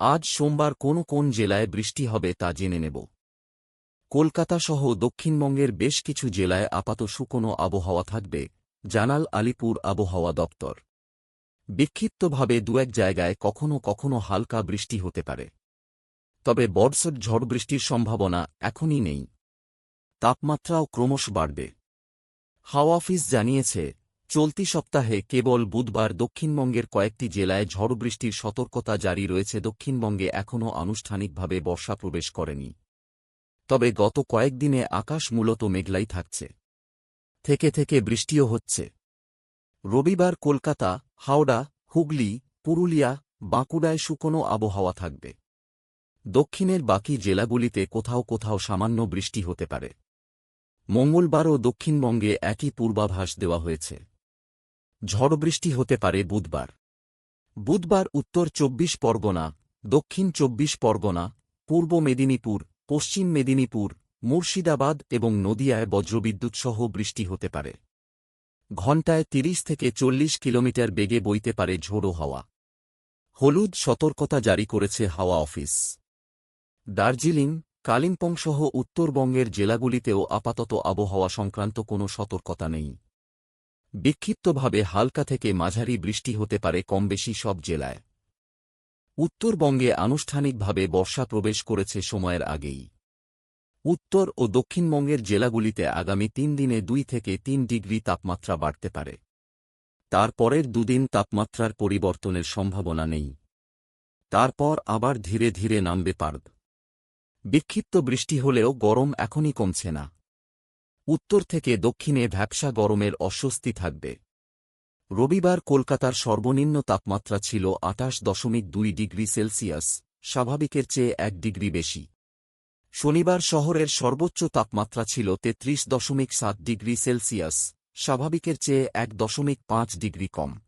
আজ সোমবার কোন কোন জেলায় বৃষ্টি হবে তা জেনে নেব। কলকাতা সহ দক্ষিণবঙ্গের বেশ কিছু জেলায় আপাত শুকনো আবহাওয়া থাকবে, জানাল আলিপুর আবহাওয়া দপ্তর। বিক্ষিপ্তভাবে দু এক জায়গায় কখনও কখনও হালকা বৃষ্টি হতে পারে। তবে বর্ষর ঝড় বৃষ্টির সম্ভাবনা এখনই নেই। তাপমাত্রাও ক্রমশ বাড়বে। হাওয়া অফিস জানিয়েছে চলতি সপ্তাহে কেবল বুধবার দক্ষিণবঙ্গের কয়েকটি জেলায় ঝড় বৃষ্টির সতর্কতা জারি রয়েছে। দক্ষিণবঙ্গে এখনও আনুষ্ঠানিকভাবে বর্ষা প্রবেশ করেনি। তবে গত কয়েকদিনে আকাশ মূলত মেঘলাই থাকছে। থেকে থেকে বৃষ্টিও হচ্ছে। রবিবার কলকাতা, হাওড়া, হুগলি, পুরুলিয়া, বাঁকুড়ায় শুকনো আবহাওয়া থাকবে। দক্ষিণের বাকি জেলাগুলিতে কোথাও কোথাও সামান্য বৃষ্টি হতে পারে। মঙ্গলবারও দক্ষিণবঙ্গে একই পূর্বাভাস দেওয়া হয়েছে। ঝড় বৃষ্টি হতে পারে বুধবার। বুধবার উত্তর চব্বিশ পরগনা, দক্ষিণ চব্বিশ পরগনা, পূর্ব মেদিনীপুর, পশ্চিম মেদিনীপুর, মুর্শিদাবাদ এবং নদিয়ায় বজ্রবিদ্যুৎ সহ বৃষ্টি হতে পারে। ঘণ্টায় ৩০ থেকে চল্লিশ কিলোমিটার বেগে বইতে পারে ঝোড়ো হাওয়া। হলুদ সতর্কতা জারি করেছে হাওয়া অফিস। দার্জিলিং, কালিম্পংসহ উত্তরবঙ্গের জেলাগুলিতেও আপাতত আবহাওয়া সংক্রান্ত কোনো সতর্কতা নেই। বিক্ষিপ্তভাবে হালকা থেকে মাঝারি বৃষ্টি হতে পারে কমবেশি সব জেলায়। উত্তরবঙ্গে আনুষ্ঠানিকভাবে বর্ষা প্রবেশ করেছে সময়ের আগেই। উত্তর ও দক্ষিণবঙ্গের জেলাগুলিতে আগামী তিন দিনে দুই থেকে তিন ডিগ্রি তাপমাত্রা বাড়তে পারে। তারপরের দুদিন তাপমাত্রার পরিবর্তনের সম্ভাবনা নেই। তারপর আবার ধীরে ধীরে নামবে পারদ। বিক্ষিপ্ত বৃষ্টি হলেও গরম এখনই কমছে না। উত্তর থেকে দক্ষিণে ভ্যাবসা গরমের অস্বস্তি থাকবে। রবিবার কলকাতার সর্বনিম্ন তাপমাত্রা ছিল আঠাশ দশমিক দুই ডিগ্রি সেলসিয়াস, স্বাভাবিকের চেয়ে এক ডিগ্রি বেশি। শনিবার শহরের সর্বোচ্চ তাপমাত্রা ছিল তেত্রিশ দশমিক সাত ডিগ্রি সেলসিয়াস, স্বাভাবিকের চেয়ে এক দশমিক পাঁচ ডিগ্রি কম।